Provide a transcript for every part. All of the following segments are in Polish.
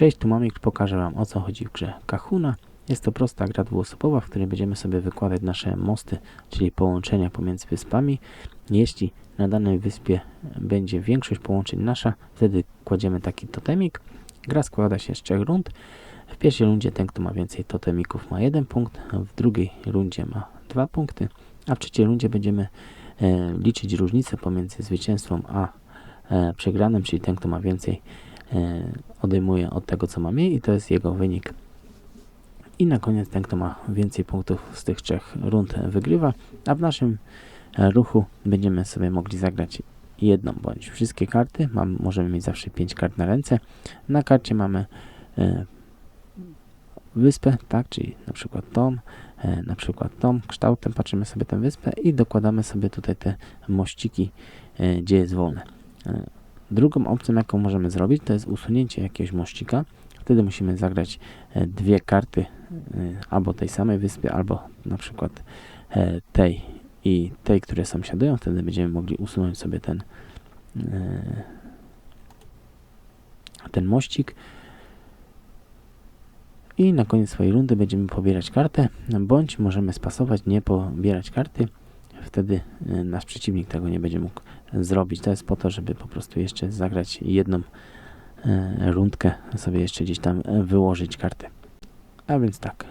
Cześć, tu Mamik, pokażę Wam o co chodzi w grze Kahuna. Jest to prosta gra dwuosobowa, w której będziemy sobie wykładać nasze mosty, czyli połączenia pomiędzy wyspami. Jeśli na danej wyspie będzie większość połączeń nasza, wtedy kładziemy taki totemik. Gra składa się z trzech rund. W pierwszej rundzie ten, kto ma więcej totemików ma jeden punkt, w drugiej rundzie ma dwa punkty, a w trzeciej rundzie będziemy e, liczyć różnicę pomiędzy zwycięstwem a e, przegranym, czyli ten, kto ma więcej e, odejmuje od tego, co ma mniej i to jest jego wynik. I na koniec ten, kto ma więcej punktów z tych trzech rund wygrywa, a w naszym e, ruchu będziemy sobie mogli zagrać jedną bądź wszystkie karty. Mam, możemy mieć zawsze 5 kart na ręce. Na karcie mamy e, wyspę, tak, czyli na przykład tą, e, na przykład tą kształtem patrzymy sobie tę wyspę i dokładamy sobie tutaj te mościki, e, gdzie jest wolne. E, Drugą opcją, jaką możemy zrobić, to jest usunięcie jakiegoś mościka. Wtedy musimy zagrać e, dwie karty e, albo tej samej wyspy, albo na przykład e, tej i tej, które sąsiadują. Wtedy będziemy mogli usunąć sobie ten, ten mościk. I na koniec swojej rundy będziemy pobierać kartę, bądź możemy spasować, nie pobierać karty. Wtedy e, nasz przeciwnik tego nie będzie mógł zrobić. To jest po to, żeby po prostu jeszcze zagrać jedną e, rundkę, sobie jeszcze gdzieś tam e, wyłożyć kartę. A więc tak,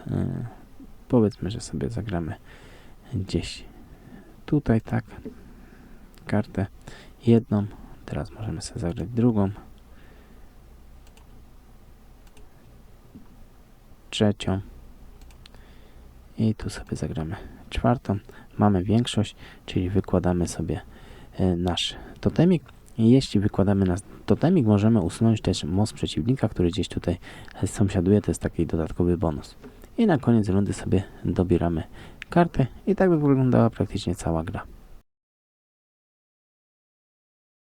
powiedzmy, że sobie zagramy gdzieś tutaj, tak, kartę jedną. Teraz możemy sobie zagrać drugą. Trzecią. I tu sobie zagramy czwartą. Mamy większość, czyli wykładamy sobie e, nasz totemik. Jeśli wykładamy nasz totemik, możemy usunąć też most przeciwnika, który gdzieś tutaj e, sąsiaduje. To jest taki dodatkowy bonus. I na koniec rundy sobie dobieramy kartę i tak by wyglądała praktycznie cała gra.